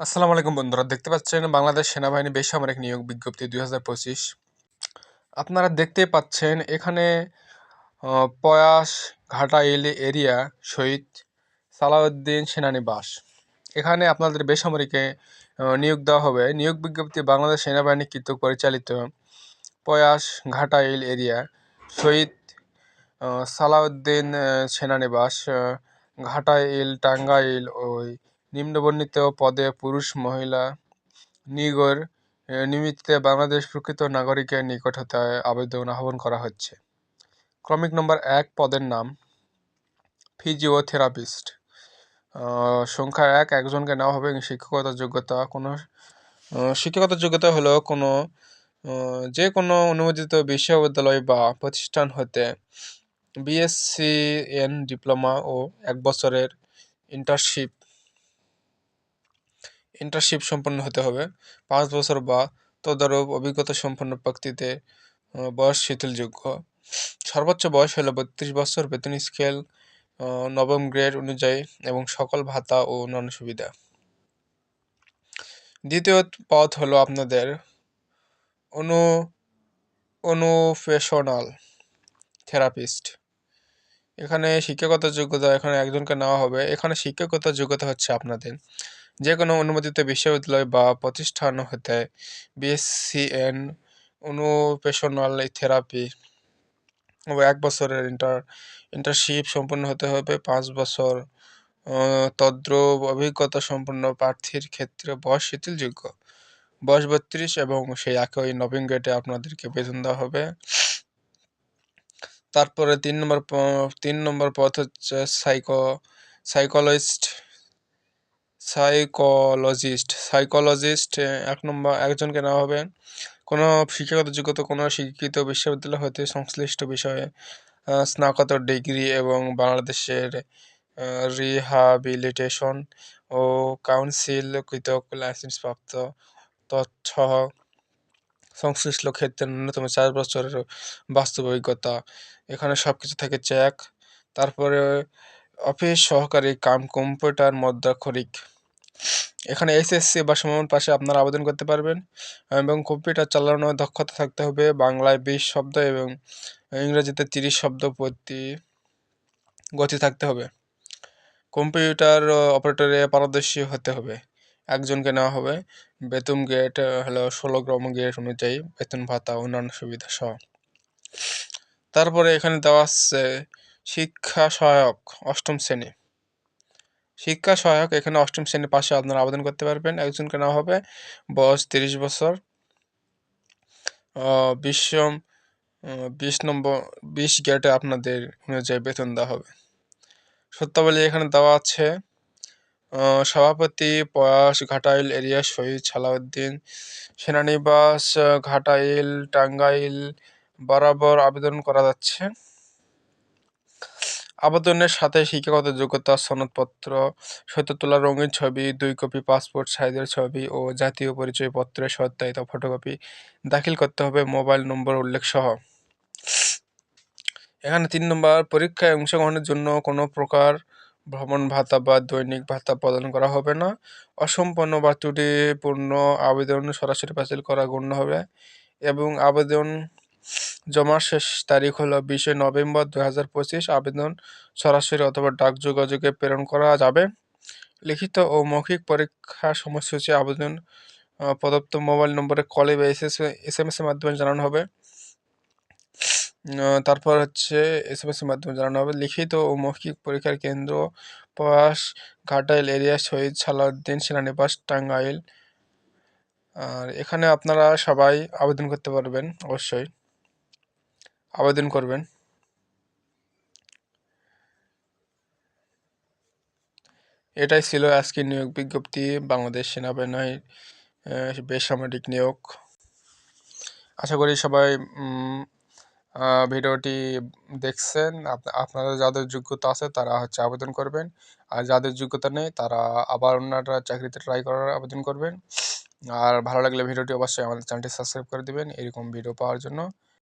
আসসালামু আলাইকুম বন্ধুরা, দেখতে পাচ্ছেন বাংলাদেশ সেনাবাহিনী বেসামরিক নিয়োগ বিজ্ঞপ্তি দুই হাজার পঁচিশ। আপনারা দেখতেই পাচ্ছেন এখানে পয়াস ঘাটাইল এরিয়া শহীদ সালাউদ্দিন সেনানিবাস। এখানে আপনাদের বেসামরিকে নিয়োগ দেওয়া হবে। নিয়োগ বিজ্ঞপ্তি বাংলাদেশ সেনাবাহিনী কর্তৃক পরিচালিত পয়াস ঘাটাইল এরিয়া শহীদ সালাউদ্দিন সেনানিবাস ঘাটাইল টাঙ্গাইল ওই নিম্নবর্ণিত পদে পুরুষ, মহিলা নিগর নিমিত্তে বাংলাদেশ প্রকৃত নাগরিকের নিকট হতে আবেদন আহ্বান করা হচ্ছে। ক্রমিক নম্বর এক পদের নাম, ফিজিওথেরাপিস্ট। সংখ্যা এক, একজনকে নেওয়া হবে। শিক্ষকতার যোগ্যতা কোনো শিক্ষকতার যোগ্যতা হলো কোনো যে কোনো অনুমোদিত বিশ্ববিদ্যালয় বা প্রতিষ্ঠান হতে বিএসসি এন ডিপ্লোমা ও এক বছরের ইন্টার্নশিপ ইন্টার্নশিপ সম্পন্ন হতে হবে। পাঁচ বছর বা তদারূপ অভিজ্ঞতা সম্পন্ন আহ, বয়স শিথিলযোগ্য। সর্বোচ্চ বয়স হলো বত্রিশ বছর বেতন স্কেল নবম গ্রেড অনুযায়ী এবং সকল ভাতা ও অন্যান্য সুবিধা। দ্বিতীয় পথ হলো আপনাদের অনু অনুফেশনাল থেরাপিস্ট। এখানে শিক্ষাগত যোগ্যতা এখানে একজনকে নেওয়া হবে। এখানে শিক্ষাগত যোগ্যতা হচ্ছে আপনাদের। যে কোনো অনুমোদিত বিশ্ববিদ্যালয় বা প্রতিষ্ঠান হতে বিএসসিএন অনুপেশনাল থেরাপি ও এক বছরের ইন্টার ইন্টার্নশিপ সম্পন্ন হতে হবে। পাঁচ বছর আহ, তদ্রূপ অভিজ্ঞতা সম্পন্ন প্রার্থীর ক্ষেত্রে বয়স শিথিলযোগ্য। বয়স বত্রিশ এবং সেই একই নবীন গেটে আপনাদেরকে বেতন দেওয়া হবে। তারপরে তিন নম্বর তিন নম্বর পথ হচ্ছে সাইকো সাইকোলজিস্ট সাইকোলজিস্ট সাইকোলজিস্ট এক নম্বর, একজনকে নেওয়া হবে। কোনো শিক্ষাগত যোগ্যতা, কোনো শিক্ষিত বিশ্ববিদ্যালয় হতে সংশ্লিষ্ট বিষয়ে স্নাতকোত্তর ডিগ্রি এবং বাংলাদেশের রিহাবিলিটেশন ও কাউন্সিল কৃতক লাইসেন্সপ্রাপ্ত তথ্য সংশ্লিষ্ট ক্ষেত্রে ন্যূনতম চার বছরের বাস্তব অভিজ্ঞতা। এখানে সব কিছু থাকে চেক তারপরে অফিস সহকারী কাম কম্পিউটার মধ্যাক্ষরিক এখানে এসএসসি বা সমান পাশে আপনারা আবেদন করতে পারবেন এবং কম্পিউটার চালানোর দক্ষতা থাকতে হবে বাংলায় বিশ শব্দ এবং ইংরেজিতে তিরিশ শব্দ প্রতি গতি থাকতে হবে। কম্পিউটার অপারেটরে পারদর্শী হতে হবে, একজনকে নেওয়া হবে। বেতন গেট হলো ষোলো গ্রাম গেট অনুযায়ী বেতন ভাতা, অন্যান্য সুবিধা সহ। তারপরে এখানে দেওয়া আছে শিক্ষা সহায়ক অষ্টম শ্রেণি। শিক্ষা সহায়ক। এখানে অষ্টম শ্রেণির পাশে আপনারা আবেদন করতে পারবেন। একজনকে নেওয়া হবে। বয়স তিরিশ বছর। আহ, বিশ বিশ নম্বর বিশ গেটে আপনাদের অনুযায়ী বেতন দেওয়া হবে। সত্যাবলী এখানে দেওয়া আছে সভাপতি পয়াস ঘাটাইল এরিয়া শহীদ সালাউদ্দিন সেনানিবাস ঘাটাইল টাঙ্গাইল বরাবর আবেদন করা যাচ্ছে। আবেদনের সাথে শিক্ষাগত যোগ্যতা, সনদপত্র সত্য তোলা রঙিন ছবি, দুই কপি, পাসপোর্ট সাইজের ছবি ও জাতীয় পরিচয়পত্রের সত্যায়িত ফটোকপি দাখিল করতে হবে মোবাইল নম্বর উল্লেখ সহ এখানে তিন নম্বর, পরীক্ষায় অংশগ্রহণের জন্য কোনো প্রকার ভ্রমণ ভাতা বা দৈনিক ভাতা প্রদান করা হবে না। অসম্পন্ন বা ত্রুটিপূর্ণ আবেদন সরাসরি বাতিল করা গণ্য হবে এবং আবেদন জমার শেষ তারিখ হলো বিশে নভেম্বর দু হাজার পঁচিশ। আবেদন সরাসরি অথবা ডাক যোগাযোগে প্রেরণ করা যাবে। লিখিত ও মৌখিক পরীক্ষা সময়সূচি, আবেদন প্রদত্ত মোবাইল নম্বরে কলে বা এস এস এম এস এর মাধ্যমে জানানো হবে। তারপর হচ্ছে এস এম এসের মাধ্যমে জানানো হবে। লিখিত ও মৌখিক পরীক্ষার কেন্দ্র প্রয়াস, ঘাটাইল এরিয়া শহীদ সালাউদ্দিন সেনানিবাস, টাঙ্গাইল। আর এখানে আপনারা সবাই আবেদন করতে পারবেন, অবশ্যই। আবেদন করবেন। এটাই ছিল আজকের নিয়োগ বিজ্ঞপ্তি। বাংলাদেশ সেনাবাহিনীর বেসামরিক নিয়োগ। আশা করি সবাই ভিডিওটি দেখছেন। আপ- আপনাদের যাদের যোগ্যতা আছে তারা হচ্ছে আবেদন করবেন। আর যাদের যোগ্যতা নেই তারা আবার অন্যটা চাকরিতে ট্রাই করার আবেদন করবেন। আর ভালো লাগলে ভিডিওটি অবশ্যই আমাদের চ্যানেলটি সাবস্ক্রাইব করে দিবেন। এরকম ভিডিও পাওয়ার জন্য।